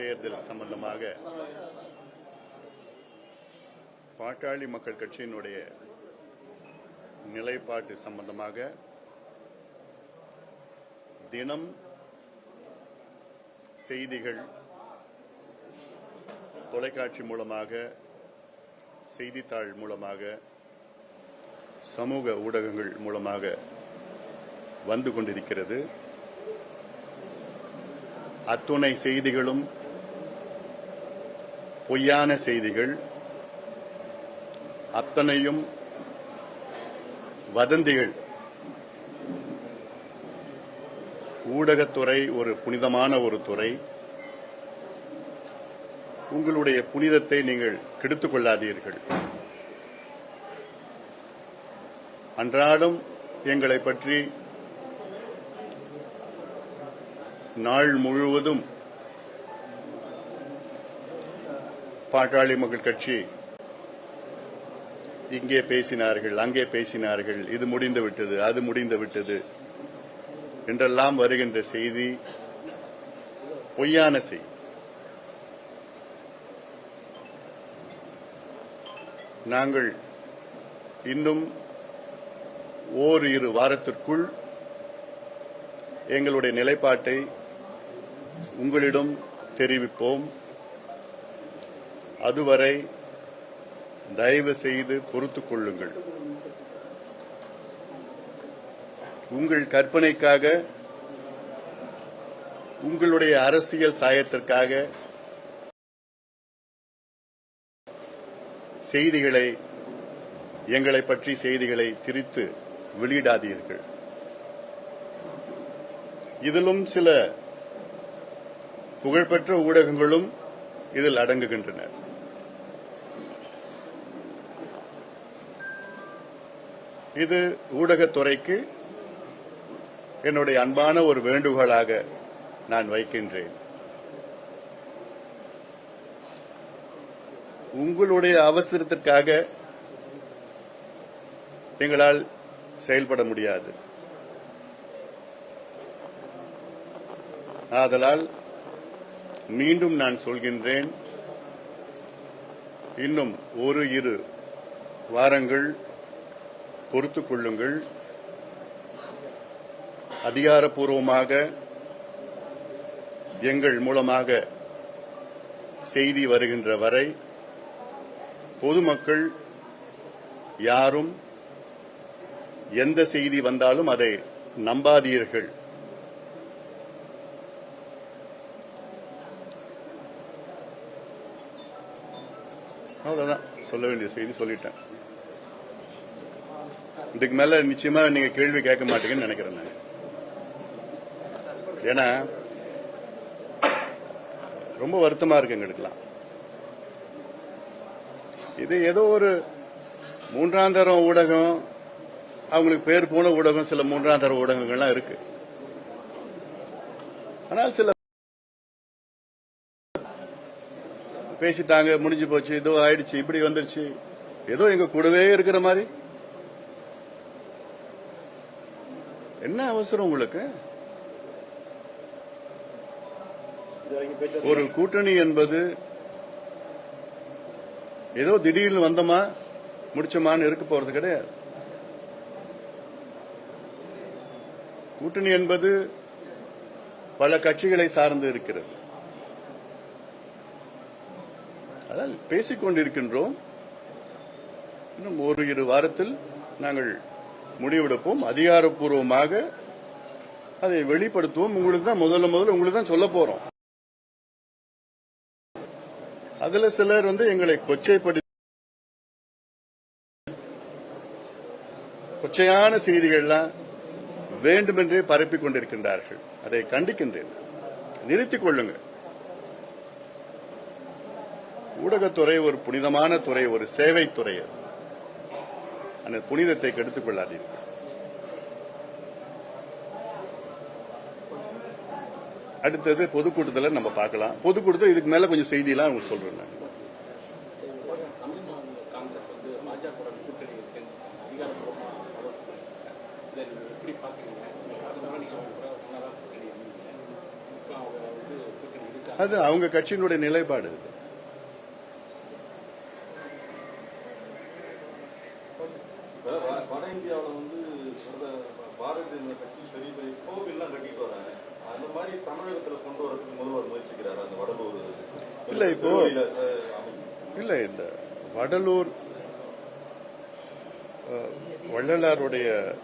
தேர்தல் சம்பந்தமாக பாட்டாளி மக்கள் கட்சியினுடைய நிலைப்பாட்டு சம்பந்தமாக தினம் செய்திகள் தொலைக்காட்சி மூலமாக செய்தித்தாள் மூலமாக சமூக ஊடகங்கள் மூலமாக வந்து கொண்டிருக்கிறது. அத்துணை செய்திகளும் பொய்யான செய்திகள் அத்தனையும் வதந்திகள். ஊடகத்துறை ஒரு புனிதமான ஒரு துறை. உங்களுடைய புனிதத்தை நீங்கள் கெடுத்துக் கொள்ளாதீர்கள். அன்றாடம் எங்களை பற்றி நாள் முழுவதும் பாட்டாளி மக்கள் கட்சி இங்கே பேசினார்கள் அங்கே பேசினார்கள். இது முடிந்து விட்டது அது முடிந்து விட்டது என்றெல்லாம் வருகின்ற செய்தி பொய்யான செய்தி. நாங்கள் இன்னும் ஓரிரு வாரத்திற்குள் எங்களுடைய நிலைப்பாட்டை உங்களிடம் தெரிவிப்போம். அதுவரை தயவு செய்து பொறுத்துக் கொள்ளுங்கள். உங்கள் கற்பனைக்காக உங்களுடைய அரசியல் சாயத்திற்காக செய்திகளை எங்களை பற்றி செய்திகளை திரித்து வெளியிடாதீர்கள். இதிலும் சில புகழ்பெற்ற ஊடகங்களும் இதில் அடங்குகின்றன. இது ஊடகத்துறைக்கு என்னுடைய அன்பான ஒரு வேண்டுகோளாக நான் வைக்கின்றேன். உங்களுடைய அவசரத்திற்காக எங்களால் செயல்பட முடியாது. ஆதலால் மீண்டும் நான் சொல்கின்றேன் இன்னும் ஒரு இரு வாரங்கள் பொறுத்துக் கொள்ளுங்கள். அதிகாரப்பூர்வமாக எங்கள் மூலமாக செய்தி வருகின்ற வரை பொதுமக்கள் யாரும் எந்த செய்தி வந்தாலும் அதை நம்பாதீர்கள். அவ்வளவுதான். சொல்ல வேண்டிய செய்தி சொல்லிட்டேன். இதுக்கு மேல நிச்சயமா நீங்க கேள்வி கேட்க மாட்டீங்கன்னு நினைக்கிறேன் நான். ஏன்னா ரொம்ப வருத்தமா இருக்கு எங்களுக்கெல்லாம். இது ஏதோ ஒரு மூன்றாம் தரம் ஊடகம் அவங்களுக்கு பேர் போன ஊடகம் சில மூன்றாம் தர ஊடகங்கள்லாம் இருக்கு. ஆனால் சில பேசிட்டாங்க முடிஞ்சு போச்சு ஏதோ ஆயிடுச்சு இப்படி வந்துருச்சு. ஏதோ எங்க கூடவே இருக்கிற மாதிரி என்ன அவசரம் உங்களுக்கு? ஒரு கூட்டணி என்பது ஏதோ திடீர்னு வந்தோமா முடிச்சோமான்னு இருக்க போறது கிடையாது. கூட்டணி என்பது பல கட்சிகளை சார்ந்து இருக்கிறது. அதால் பேசிக்கொண்டிருக்கின்றோம். இன்னும் ஒரு இரு வாரத்தில் நாங்கள் முடிவெடுப்போம் அதிகாரப்பூர்வமாக அதை வெளிப்படுத்துவோம். உங்களுக்கு தான் முதல்ல முதல்ல உங்களுக்கு தான் சொல்ல போறோம். அதுல சிலர் வந்து எங்களை கொச்சைப்படுத்தி கொச்சையான செய்திகள்லாம் வேண்டுமென்றே பரப்பிக் கொண்டிருக்கின்றார்கள். அதை கண்டிக்கின்றேன். நிறுத்திக் கொள்ளுங்கள். ஊடகத்துறை ஒரு புனிதமான துறை ஒரு சேவை துறை அது. அந்த புனிதத்தை கெடுத்துக் கொள்ளாதீர்கள். அடுத்தது பொதுக்கூட்டத்தில் நம்ம பார்க்கலாம். பொதுக்கூட்டத்தில் இதுக்கு மேல கொஞ்சம் செய்தியெல்லாம் உங்களுக்கு சொல்றேன் நான். அது அவங்க கட்சியினுடைய நிலைப்பாடு சேர்ந்து அதிகாரப்பூர்வமாக இதை நீங்க எப்படி பாக்குறீங்க அரசாங்கம் நீங்க அவங்க கூட ஒன்னாதான் கூட்டணி இருந்தீங்க இப்போ அவங்க வந்து கூட்டணி இருக்காங்க அது அவங்க கட்சியினுடைய நிலைப்பாடு இது. இப்ப வட- வட இந்தியாவுல வந்து பிரத- பாரதிய ஜனதா கட்சி பெரிய பெரிய கோவில்லாம் கட்டிட்டு வராங்க அந்த மாதிரி தமிழகத்துல கொண்டு வரதுக்கு முதல்வர் முயற்சிக்கிறாரு அந்த வடலூர் இல்ல, இப்போ-. இல்ல இந்த வடலூர் வள்ளலாருடைய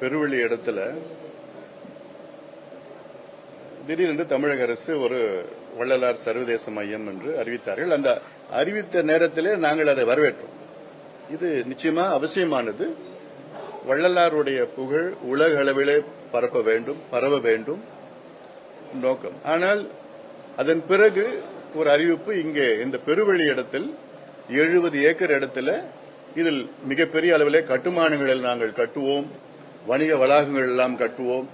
பெருவெளி இடத்துல திடீரென்று தமிழக அரசு ஒரு வள்ளலார் சர்வதேச மையம் என்று அறிவித்தார்கள். அந்த அறிவித்த நேரத்திலே நாங்கள் அதை வரவேற்றோம். இது நிச்சயமா அவசியமானது. வள்ளலாருடைய புகழ் உலக அளவிலே பரப்ப வேண்டும் பரவ வேண்டும் நோக்கம். ஆனால் அதன் பிறகு ஒரு அறிவிப்பு. இங்கே இந்த பெருவெளி இடத்தில் எழுபது ஏக்கர் இடத்துல இதில் மிகப்பெரிய அளவிலே கட்டுமானங்களில் நாங்கள் கட்டுவோம். வணிக வளாகங்கள் எல்லாம் கட்டுவோம்.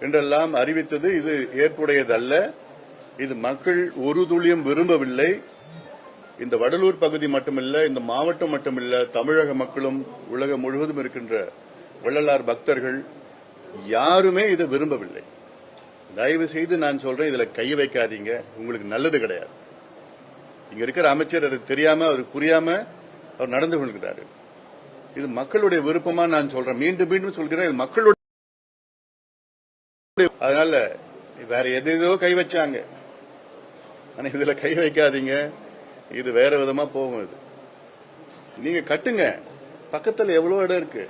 என்றெல்லாம் அறிவித்தது இது ஏற்புடையதல்ல. இது மக்கள் ஒரு துளியும் விரும்பவில்லை. இந்த வடலூர் பகுதி மட்டுமல்ல இந்த மாவட்டம் மட்டுமல்ல தமிழக மக்களும் உலகம் முழுவதும் இருக்கின்ற வள்ளலார் பக்தர்கள் யாருமே இதை விரும்பவில்லை. தயவு செய்து நான் சொல்றேன் இதுல கை வைக்காதீங்க. உங்களுக்கு நல்லது கிடையாது. இங்க இருக்கிற அமைச்சர் அது தெரியாம அவருக்கு புரியாம அவர் நடந்து கொள்கிறாரு. இது மக்களுடைய விருப்பமா நான் சொல்றேன். மீண்டும் மீண்டும் சொல்கிறேன் இது மக்களுடைய அதனால வேற எது எதோ கை வச்சாங்க. ஆனா இதுல கை வைக்காதீங்க. இது வேற விதமா போகும் இது. நீங்க கட்டுங்க. பக்கத்துல எவ்வளவு இடம் இருக்கு?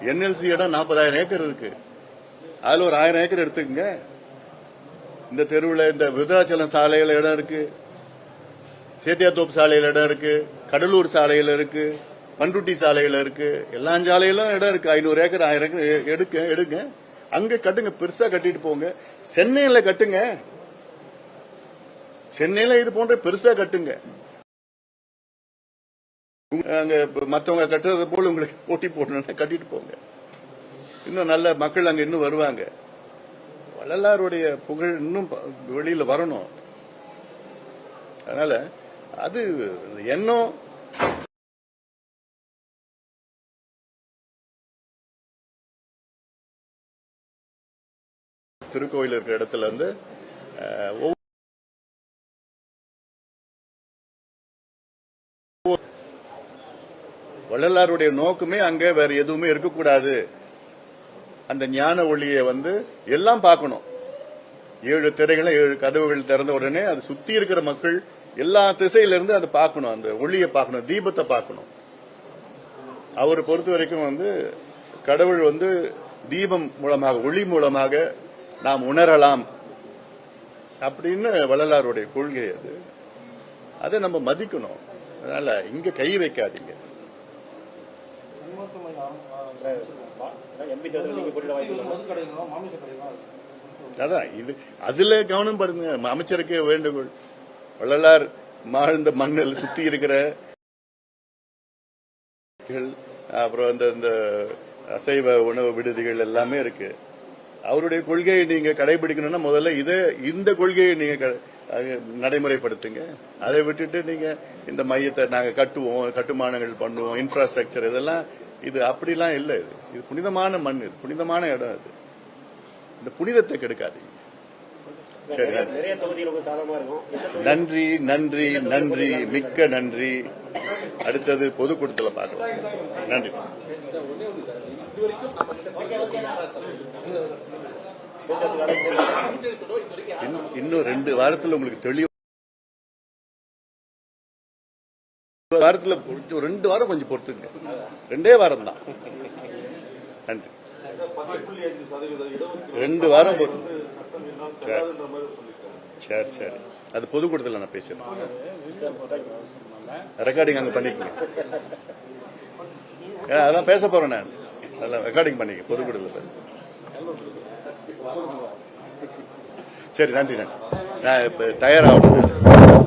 என்எல்சி இடம் நாற்பதாயிரம் ஏக்கர் இருக்கு. அதுல ஒரு ஆயிரம் ஏக்கர் எடுத்துக்கங்க. இந்த தெருவில் இந்த விருதாச்சலம் சாலையில் இடம் இருக்கு. சேத்தியாத்தோப்பு சாலையில் இடம் இருக்கு. கடலூர் சாலையில் இருக்கு. பண்ருட்டி சாலையில் இருக்கு. எல்லா சாலையிலும் இடம் இருக்கு. ஐநூறு ஏக்கர் ஆயிரம் ஏக்கர் எடுக்க எடுங்க. அங்க கட்டுங்க. பெருசா கட்டிட்டு போங்க. சென்னையில கட்டுங்க. சென்னையில இது போன்ற பெருசா கட்டுங்க. அங்க மத்தவங்க கட்டுறது போல உங்களுக்கு போட்டி போடணும்னா கட்டிட்டு போங்க. இன்னும் நல்ல மக்கள் அங்க இன்னும் வருவாங்க. வள்ளலாருடைய புகழ் இன்னும் வெளியில வரணும். அதனால அது எண்ணம். திருக்கோயில் இருக்கிற இடத்துல வந்து வள்ளலாருடைய நோக்கமே அங்க வேற எதுவுமே இருக்கக்கூடாது. அந்த ஞான ஒளியை வந்து எல்லாம் பார்க்கணும். ஏழு திரைகளும் ஏழு கதவுகள் திறந்த உடனே அது சுத்தி இருக்கிற மக்கள் எல்லா திசையிலிருந்து அதை பார்க்கணும். அந்த ஒளியை பார்க்கணும் தீபத்தை பார்க்கணும். அவரை பொறுத்த வரைக்கும் வந்து கடவுள் வந்து தீபம் மூலமாக ஒளி மூலமாக நாம் உணரலாம் அப்படின்னு வள்ளலாருடைய கொள்கை அது. அதை நம்ம மதிக்கணும். அதனால இங்க கை வைக்காதீங்க. அதான் இது அதுல கவனம் படுங்க. அமைச்சருக்கு வேண்டுகோள். வள்ளலார் மாழ்ந்த மண்ணில் சுத்தி இருக்கிற அப்புறம் அந்த இந்த அசைவ உணவு விடுதிகள் எல்லாமே இருக்கு. அவருடைய கொள்கையை நீங்க கடைபிடிக்கணும்னா முதல்ல இதை இந்த கொள்கையை நீங்க நடைமுறைப்படுத்துங்க. அதை விட்டுட்டு நீங்க இந்த மையத்தை நாங்க கட்டுவோம் கட்டுமானங்கள் பண்ணுவோம் இன்ஃப்ராஸ்ட்ரக்சர் இதெல்லாம் இது அப்படிலாம் இல்லை. இது இது புனிதமான மண் இது புனிதமான இடம் இது இந்த புனிதத்தை கெடுக்காதீங்க. சரி நன்றி. நன்றி நன்றி மிக்க நன்றி. அடுத்தது பொதுக்கூட்டத்துல பார்க்கலாம். நன்றி. இன்னும் ரெண்டு வாரத்துல உங்களுக்கு தெளிவு வாரத்தில் கொஞ்சம் ரெண்டு வாரம் கொஞ்சம் பொறுத்துங்க. ரெண்டே வாரம் தான். நன்றி. ரெண்டு வாரம் சரி சரி அது பொதுக்கூட்டத்தில் நான் பேசுறேன் ரெக்கார்டிங் அங்கே பண்ணிக்கங்க. அதெல்லாம் பேச போறேன் நான். அதெல்லாம் ரெக்கார்டிங் பண்ணிக்க பொதுக்கூட்டத்தில் பேச. சரி நன்றி நன்றி. நான் இப்போ தயாராகணும்